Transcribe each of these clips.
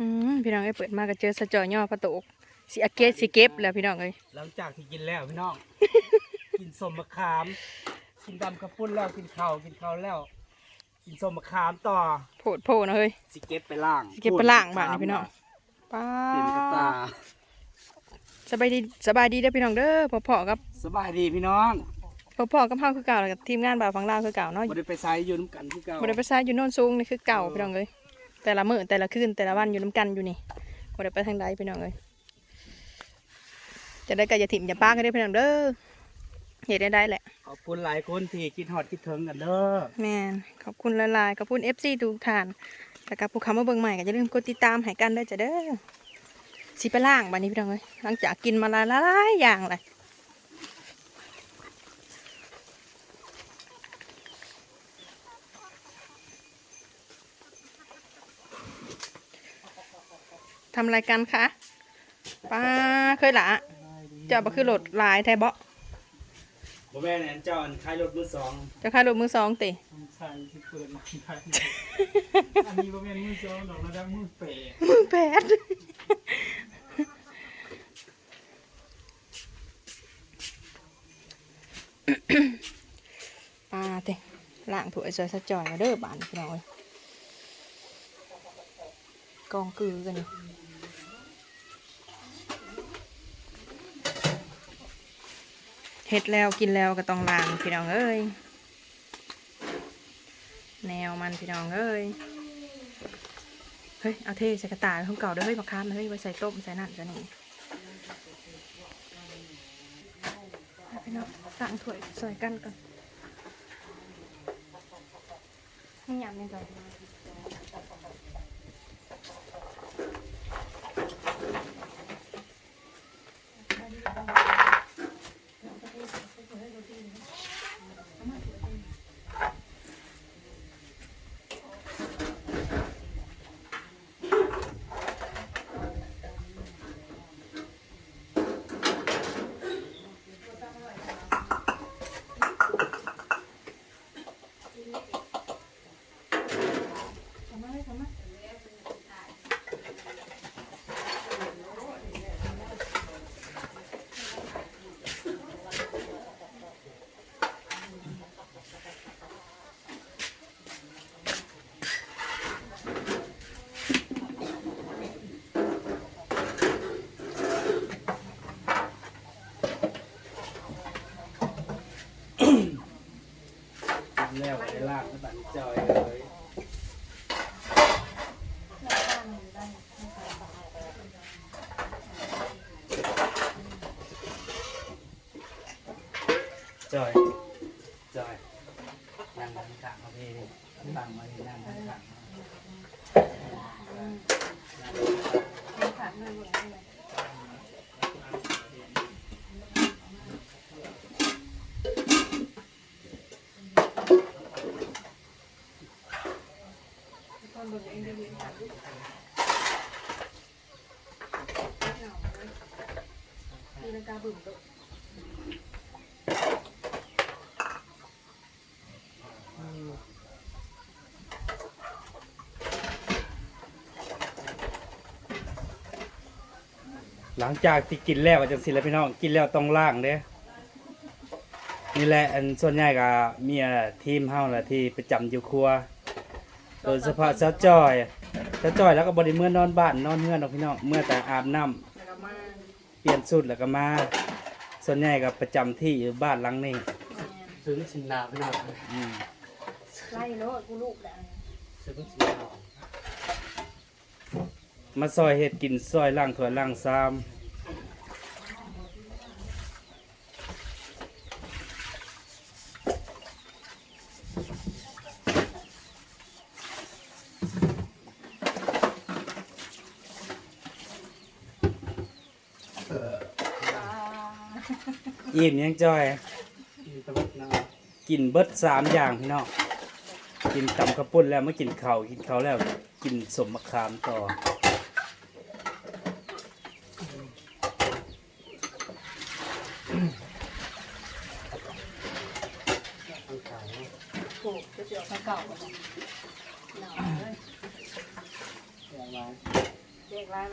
อืมพี่น้องเอ้ยเปิดมาก็เจอสะจอยย่อพระโตกสิอาเกตสิเก็บแล้วพี่น้องเอ้ยหลังจากที่กินแล้วพี่น้อง กินสมมะขาม กินดำกระปุ้นแล้วกินข้าวกินข้าวแล้ว กินสมมะขามต่อโผดโผนะเฮ้ยสิเก็บไปล่างสิเก็บไปล่างบ้านนี่พี่น้องป้าเปลี่ยนกระตาสบายดีสบายดีเด้อพี่น้องเด้อพอพอๆกับ สบายดีพี่น้องพอพอๆกับเฮาคือเก่าแล้วกับทีมงานบ่าวฝั่งลาวคือเก่าเนาะบ่ได้ไปไซอยู่น้ำกันคือเก่าบ่ได้ไปซ้ายอยู่โน่นสูงนี่คือเก่าพี่น้องเอ้ย แต่ละมื้อแต่ละคืนแต่ละวันอยู่นํกันอยู่นี่บ่ได้ไปทางใดพี่น้องเอ้ยจะได้ก็อย่าถิ่มอย่าป้ากันเด้อพี่น้องเด้อเฮ็ดได้ได้แหละขอบคุณหลายคนที่คิดฮอดคิดถึงกันเด้อแม่นขอบคุณหลายๆขอบคุณ FC ทุกท่านแล้วก็ผู้เข้ามาเบิ่งใหม่ก็อย่าลืมกดติดตามให้กันเด้อจ้ะเด้อสิไปล่างบัดนี้พี่น้องเอ้ยหลังจากกินมาหลายๆอย่างเลย ทำอะไรกันคะป้าเคยละเจ้าบ่คือโหลดหลายแท้บ่บ่แม่นอันเจ้าอันขายรถมือสองเจ้าค่ารถมือสองติใช่ที่เปิดมาขายอันนี้บ่แม่นมือสองดอกระดับมือเปย์มือแปดปลาเตะล่างถั่วยซอยสะจอยมาเด้อบานพี่น้อย กองกือกันเฮ็ดแล้วกินแล้วก็ต้องล้างพี่น้องเอ้ยแนวมันพี่น้องเอ้ยเฮ้ยเอาเทใส่กระต่ายของเก่าเด้อเฮ้ยบักคามเฮ้ยไว้ใส่ต้มใส่นั่นใส่นี่พี่น้องตั้งถ้วยใส่กันก่อนให้ยำนี่ก่อ กินแล้วไปลากไปบันจอยเลยจอยจอยนั่งข้างข้างมาพี่ดิตั้งมาดินั่งข้างข้างมา ตีลังกาบึ่มตัวหลังจากที่กินแล้วจังสิแล้วพี่น้องกินแล้วต้องล้างเด้นี่แหละอันส่วนใหญ่ก็เมียทีมเฮาแหละที่ประจำอยู่ครัว โดยเฉพาะเจ้าจ้อยเจ้าจ้อยแล้วก็บริเมื่อนอนบ้านนอนเฮือนเนาะพี่น้องเมื่อแต่อาบน้ำแล้วก็มา เปลี่ยนสุดแล้วก็มา ส่วนใหญ่ก็ประจำที่อยู่บ้านหลังนี้ซื้อชินดาวพี่น้องอืมไล่โลดกูลูกแหละซื้อชินดาวมาซอยเห็ดกินซอยล่างถ้วยล่างซ้ำ อิ่มยังจ้อย มีตะวันนากินเบิดสามอย่างพี่น้องกินตำข้าวปุ้นแล้วมากินเขาวกินเขาวแล้ว กินสมมะขามต่อทางขายเนาะโอ้จะเสียวข้าวเก่าก่อนหนาวเลยอย่างไรเด็กร้าน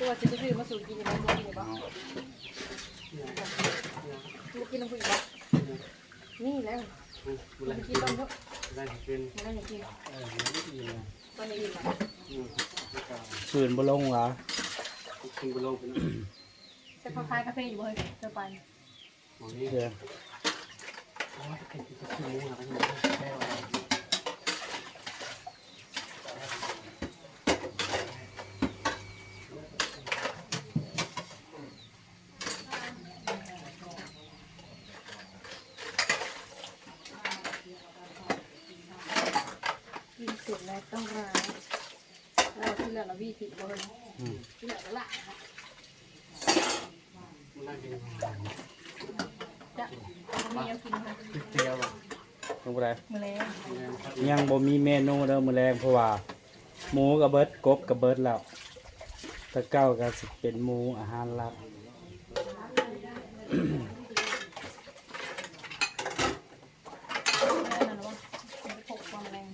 ตัวจะซื้อมาสู่กินยังไงบ่กินบ่เอาบ่กินน้ำผึ้งบ่นี่แล้วเวลากิกินนต้มเถอะเวลากินไม่ได้อยากกินเออมันไม่ดีเลยตอนนี้กินบ่อืมแล้วก็ฝืนบ่ลงเหรอกินบุลงเป็นจะพอคายกาแฟอยู่บ่เฮ้ยเธอไปหมองนี้เดี๋ยวโอ้ยกินกินขี้หมูอะไรนี่แค่ว่ากินเสร็จแล้วต้องล้าง เราที่เหลือเราวิธีบ่เฮ้ยอืมที่เหลือก็ละมันน่ากินจะมีเอากินค่ะก๋วยเตี๋ยวอะลงไปได้มื้อแลงเนี่ยครับยังบ่มีเมนูเด้อมื้อแรงเพราะว่าหมูกับเบิดกบกับเบิดแล้วแตะเก้าก็สิเป็นหมูอาหารหลัก นั่นว่าเป็นพกความแรง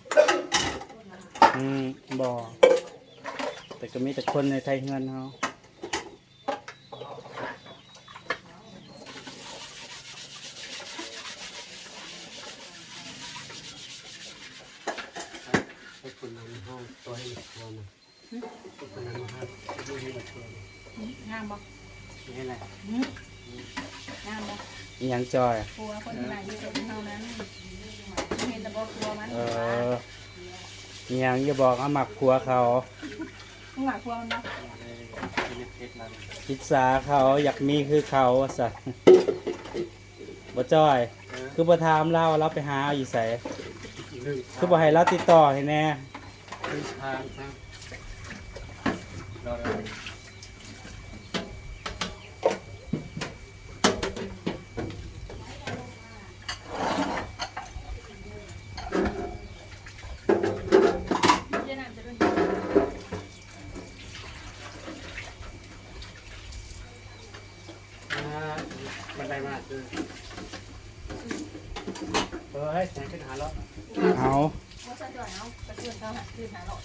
อืมบ่แต่ก็มีแต่ คนในไทยเฮือนเฮาให้คนนั้นห้องตัวให้ตัวนะคนนั้นห้องดูให้ตัวงามบ่นี่แหละงามบ่อีหยังจอยครัวคนไหนอยู่กับเท่านั้นเห็นแต่บ่ครัวมันเออยังอย่าบอกเอาหมักผัวเขา มึงหลักครัวมันบ่เป็นเพชรแล้วพิซซ่าเขาอยากมีคือเขาว่าซะบ่จอย คือบ่ถามเราเราไปหาเอาอยู่ไสหนึ่งคือบ่ให้เราติดต่อให้แน่หนึ่งทางนะรอเลย เจ๊น้ำจะด้วย บันไดมาคือเออให้แสงขึ้นหาแล้วเอาว่าจะจ่อยเอากระเทือนเขาหาคืนหาหลอด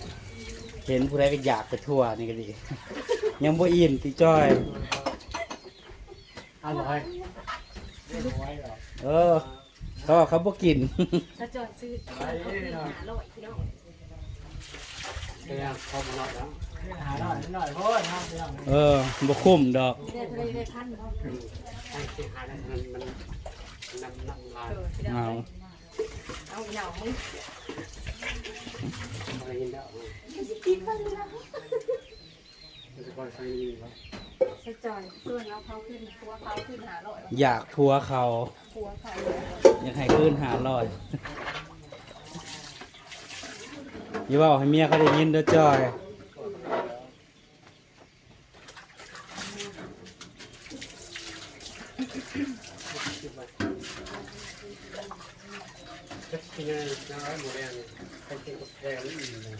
เห็นผู้ใดก็อยากไปทั่วนี่ก็ดี ยังบ่อินติจ้อยอร่อยเรียบร้อยเหรอเออเขาว่าเขาบ่กินจะจ่อยซื้อเขาคืนหาหลอดพี่น้องเดี๋ยวพอมาหน่อแล้ว หาหน่อยหน่อยเพราะว่าทำเรื่องเออบ่คุ้มดอกเรียกทะเลได้พันเนาะให้ที่หานั้นมันมันน้ำน้ำลายเออพี่น้องเอาเอาเหยามึงอะไรยินแล้วกินมันนะมันจะคอยใส่ยินแล้วจะจ่อยส่วนเอาเขาขึ้นครัวเขาขึ้นหาหลอดอยากผัวเขาครัวเขาอยากให้คืนหาลอยอย่าเว้าให้เมียเขาได้ยินเด้อจ้อย จะกินอะไรน้ำหมูแดงไปกินกับแกงนี่อีกเลย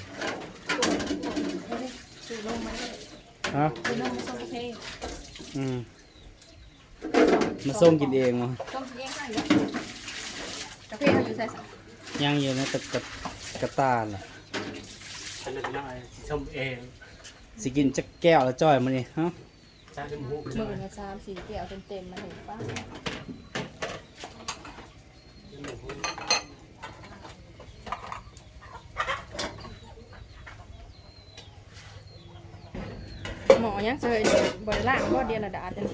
ซื้อนมมาเลยฮะอนมมาส่งกาแฟอืมมาส่งกินเองวะต้องกินเองได้เลยกาแฟเขาอยู่ใส่สักยังอยู่ในะกะกะตาล่ะฉันนั่นน้อยชมเอง สิกินจักแก้วแล้วจ้อยมื้อนี้ฮะจ้าจมูกหมื่นละสามสี่แก้วเต็มๆมมาเห็นป้ะ ยังเจอบริล่างบ่เดียนระดาจัง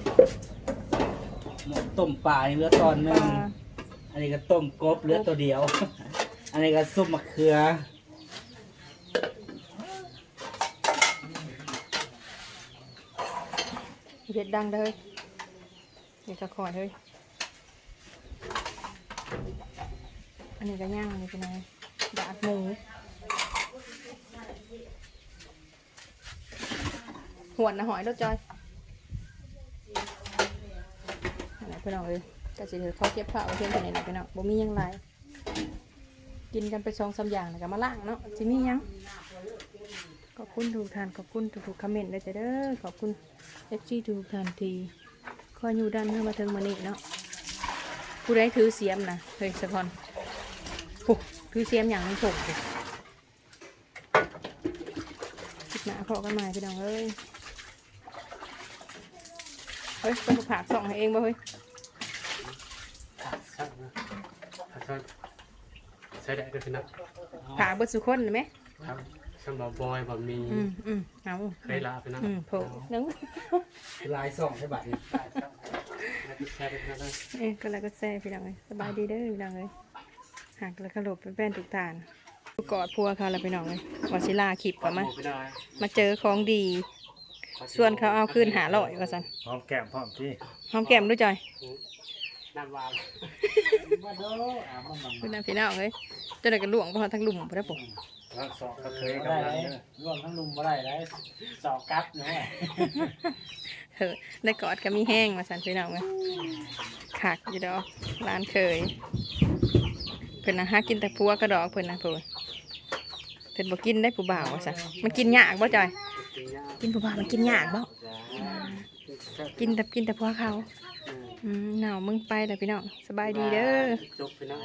หมกต้มปลานี่เหลือตอนหนึงอันนี้ก็ต้มกบเหลือตัวเดียว อันนี้ก็ซุปมะเขือเผ็ดดังเลยนี่ก็คอยเลยอันนี้ก็ย่างอันนี้เป็นไงดาดหมู หวนนะหอยรสจอยไหนพี่น้องเอ้ยก็สิเดี๋ยวเขาเก็บผ้าไว้เพียงแค่นี้แหละพี่น้องบ่มียังไรกินกันไปสองสาอย่างแล้วก็มาล้างเนาะสิมีหยังขอบคุณทุกท่านขอบคุณทุกๆคอมเมนต์เลยจ้ะเด้อขอบคุณเอฟซีทุกท่านทีคอยอยู่ด้านเมื่อมาถึงมานี่เนาะผู้ใดถือเสียมนะเฮ้ยสะพอนปุ๊ถือเสียมอย่างนี้ถูกหนาพอกันใหม่พี่น้องเอ้ย เฮ้ยต้องผ่าส่องให้เองบ่เฮ้ยชักนะชักใช้ได้ก็คือนะผ่าเบิดสุคนเลยไหมครับสำหรับบอยแบบมีอืมอืมเอาเคยลาไปนะอืมโผล่นึงลายส่องให้บัดนี้แชร์ไปนะเอ้ก็แล้วก็แซ่พี่น้องเอ้ยสบายดีเด้อพี่น้องเอ้ยหักแล้วก็หลบไปแป้นทุกทานกอดพัวเขาแล้วพี่น้องเอ้ยวาชิลาขีบกว่ามาไม่ได้มาเจอของดี ส่วนเขาเอาคืนหาลอยว่าสันพร้อมแก้มพร้อมที่หอมแก้มด้วยจอยน้ำวาวมาโดอ่ามันมันพี่น้องพี่น้องเอ้ยเจนได้กันหลวงพอทั้งหลุมพอได้ปุ๊รักสองกระเทยบ่กำได้ลังเลยเด้อรวมทั้งลุมบ่ได้เลยสอบกัดเนาะเฮ้ยได้กอดก็มีแห้งมาสันพี่น้องเอ้ยขากอยู่ดอกร้านเคย เพิ่นนะหากินแต่พัวกระดอกเพิ่นนะเพิ่นเพิ่นบ่กินได้ผู้บ่าวว่าสันมันกินยากบ่จอย กินผัวมันกินยากบ่กินแต่กินแต่พัวเขาอืมหนาวมึงไปแต่พี่น้องสบายดีเด้อ จบไปนะ